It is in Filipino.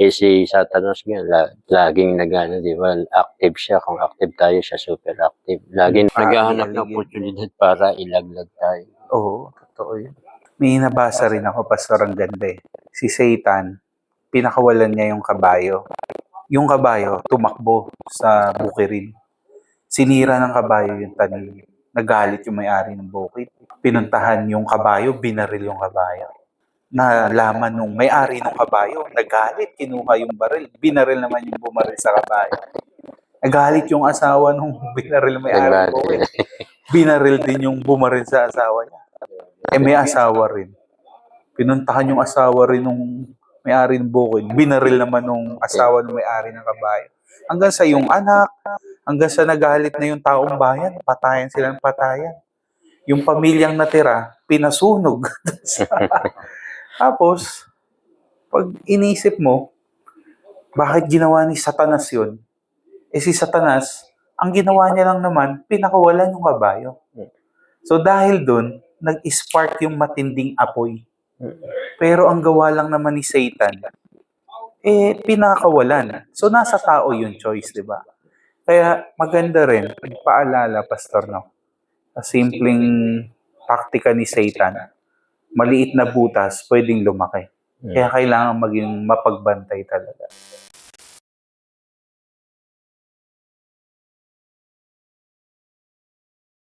Eh si Satanas nga, la, laging nagano, di ba? Active siya. Kung active tayo, siya super active. Laging Ah, naghahanap ng oportunidad para ilaglag tayo. Oo, totoo yun. May nabasa rin ako, Pastor, ang ganda eh. Si Satan, pinakawalan niya yung kabayo. Yung kabayo, tumakbo sa bukirin. Sinira ng kabayo yung tanim. Nagalit yung may-ari ng bukid. Pinuntahan yung kabayo, binaril yung kabayo. Nalaman nung may-ari ng kabayo, nagalit, kinuha yung baril. Binaril naman yung bumaril sa kabayo. Nagalit yung asawa nung binaril may-ari ng Nagalit. bukid. Binaril din yung bumaril sa asawa niya. Eh may asawa rin. Pinuntahan yung asawa rin nung may-ari ng bukid. Binaril naman nung asawa ng may-ari ng kabayo. Hanggang sa yung anak, hanggang sa nagalit na yung taong bayan, patayan sila ng patayan. Yung pamilyang natira, pinasunog. Tapos, pag inisip mo, bakit ginawa ni Satanas yun? Eh si Satanas, ang ginawa niya lang naman, pinakawalan yung kabayo. So dahil doon, nag-spark yung matinding apoy. Pero ang gawa lang naman ni Satan, eh, pinakawalan. So, nasa tao yung choice, di ba? Kaya, maganda rin, paalala, Pastor, no? Sa simpleng taktika ni Satan, maliit na butas, pwedeng lumaki. Kaya kailangan maging mapagbantay talaga.